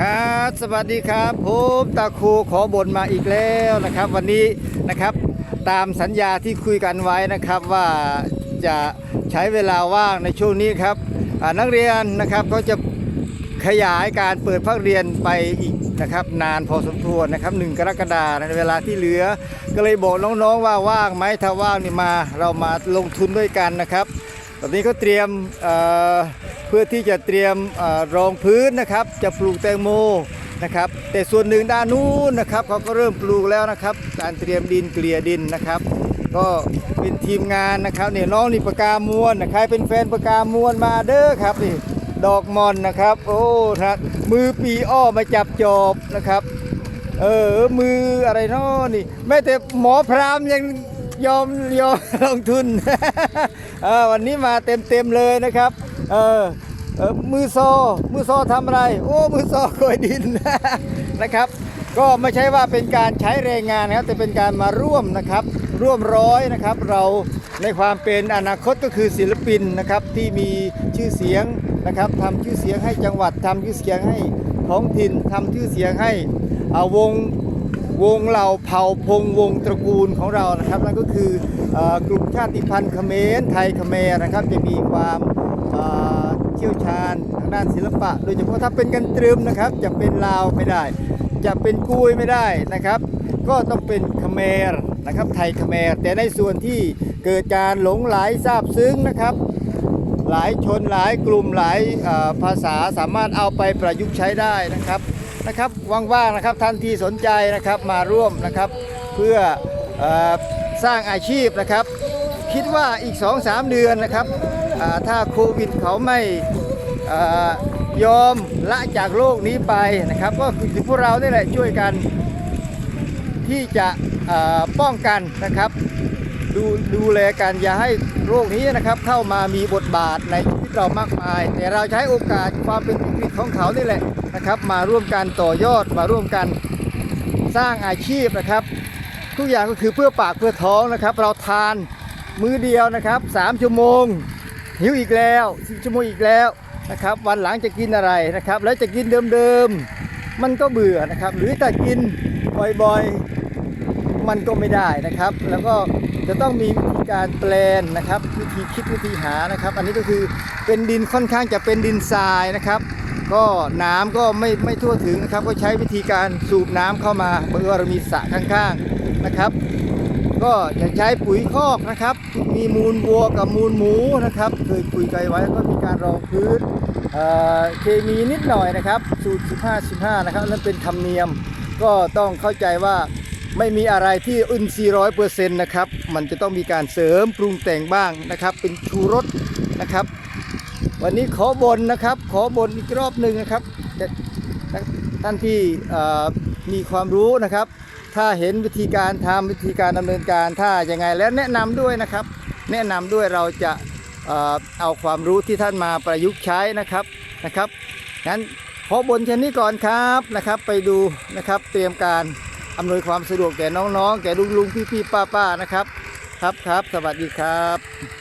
ครับสวัสดีครับผมตาครูขอบนมาอีกแล้วนะครับ วันนี้นะครับตามสัญญาที่คุยกันไว้นะครับว่าจะใช้เวลาว่างในช่วงนี้ครับนักเรียนนะครับก็จะขยายการเปิดภาคเรียนไปอีกนะครับ นานพอสมควรนะครับหนึ่งกรกฎาคมในเวลาที่เหลือ ก็เลยบอกน้องๆว่าว่างไหมถ้าว่างนี่มาเรามาลงทุนด้วยกันนะครับ ตอนนี้ก็เตรียม เพื่อที่จะเตรียมอรองพื้นนะครับ จะปลูกแตงโมนะครับแต่ส่วนหนึ่งด้านนู้นนะครับเขาก็เริ่มปลูกแล้วนะครับ การเตรียมดินเกลี่ยดินนะครับ ก็เป็นทีมงานนะครับเนี่ยน้องนี่ปากามวนนะใครเป็นแฟนปากามวนมาเด้อครับนี่ดอกมอนนะครับ โอ้นะมือปีอ้อมาจับจอบนะครับ เออมืออะไรนาะนี่แม้แต่หมอพรามยังยอมยอมลงทุนวันนี้มาเต็มเต็มเลยนะครับ เออเออมือโซมือโซทำอะไร โอ้มือโซโกยดิน นะครับ ก็ไม่ใช่ว่าเป็นการใช้แรงงานนะครับแต่เป็นการมาร่วมนะครับ ร่วมร้อยนะครับ เราในความเป็นอนาคตก็คือศิลปินนะครับที่มีชื่อเสียงนะครับทำชื่อเสียงให้จังหวัดทำชื่อเสียงให้ท้องถิ่นทำชื่อเสียงให้วงวงเหล่าเผ่าพงวงตระกูลของเรานะครับนั่นก็คืออกลุ่มชาติพันธุ์เขมรไทยเขมรนะครับจะมีความ เชี่ยวชาญทางด้านศิลปะ โดยเฉพาะถ้าเป็นกันตรึมนะครับ จะเป็นลาวไม่ได้ จะเป็นกุยไม่ได้นะครับ ก็ต้องเป็นเขมรนะครับ ไทยเขมร แต่ในส่วนที่เกิดการหลงไหลซาบซึ้งนะครับ หลายชนหลายกลุ่มหลายภาษาสามารถเอาไปประยุกต์ใช้ได้นะครับนะครับว่างๆนะครับท่านที่สนใจนะครับมาร่วมนะครับเพื่ออสร้างอาชีพนะครับ คิดว่าอีก 2-3 เดือนนะครับ ถ้าโควิดเขาไม่ยอมละจากโลกนี้ไปนะครับ ก็คือพวกเรานี่แหละช่วยกันที่จะป้องกันนะครับดูดูแลกันอย่าให้โรคนี้นะครับเข้ามามีบทบาทในชีวิตเรามากมาย แต่เราใช้โอกาสความเป็นวิกฤตของเขานี่แหละนะครับ มาร่วมกันต่อยอดมาร่วมกันสร้างอาชีพนะครับ ทุกอย่างก็คือเพื่อปากเพื่อท้องนะครับ เราทานมื้อเดียวนะครับ3ชั่วโมง หิวอีกแล้ว4ชั่วโมงอีกแล้วนะครับ วันหลังจะกินอะไรนะครับ แล้วจะกินเดิมๆมันก็เบื่อนะครับ หรือถ้ากินบ่อยๆมันก็ไม่ได้นะครับ แล้วก็จะต้องมีวิธีการแปลนนะครับวิธีคิดวิธีหานะครับ อันนี้ก็คือเป็นดินค่อนข้างจะเป็นดินทรายนะครับ ก็น้ำก็ไม่ไม่ทั่วถึงนะครับ ก็ใช้วิธีการสูบน้ำเข้ามาเมื่อเรามีสระข้างๆนะครับ ก็จะใช้ปุ๋ยคอกนะครับ มีมูลวัวกับมูลหมูนะครับ เคยคุยกันไว้ก็มีการรองพื้นเเคมีนิดหน่อยนะครับสูตร 15 15 นะครับนั่นเป็นธรรมเนียมก็ต้องเข้าใจว่าไม่มีอะไรที่อึนซีร้อยเปอร์เซ็นต์นะครับ มันจะต้องมีการเสริมปรุงแต่งบ้างนะครับ เป็นชูรสนะครับ วันนี้ขอบนนะครับ ขอบนอีกรอบหนึ่งนะครับท่านที่มีความรู้นะครับ ถ้าเห็นวิธีการทำวิธีการดำเนินการถ้ายังไงแล้วแนะนำด้วยนะครับ แนะนำด้วยเราจะเอ่อเอาความรู้ที่ท่านมาประยุกต์ใช้นะครับนะครับงั้นขอบนแค่นี้ก่อนครับนะครับไปดูนะครับเตรียมการอำนวยความสะดวกแก่น้องๆ แก่ลุงๆ พี่ๆ ป้าๆ นะครับ ครับครับ สวัสดีครับ